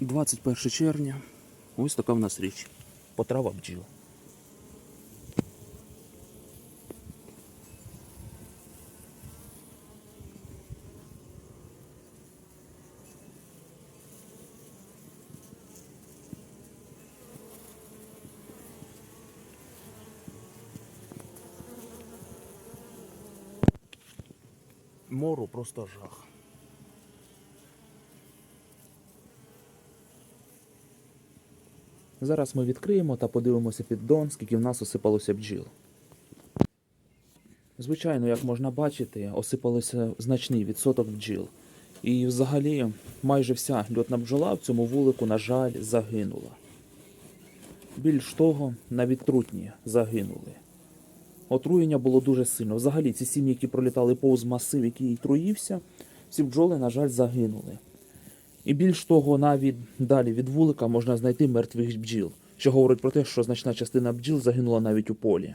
21 червня. Ось така в нас річ. Потрава бджіл. Мору просто жах. Зараз ми відкриємо та подивимося під дон, скільки в нас осипалося бджіл. Звичайно, як можна бачити, осипалося значний відсоток бджіл. І взагалі майже вся льотна бджола в цьому вулику, на жаль, загинула. Більш того, навіть трутні загинули. Отруєння було дуже сильно. Взагалі, ці сім'ї, які пролітали повз масив, який труївся, всі бджоли, на жаль, загинули. І більш того, навіть далі від вулика можна знайти мертвих бджіл, що говорить про те, що значна частина бджіл загинула навіть у полі.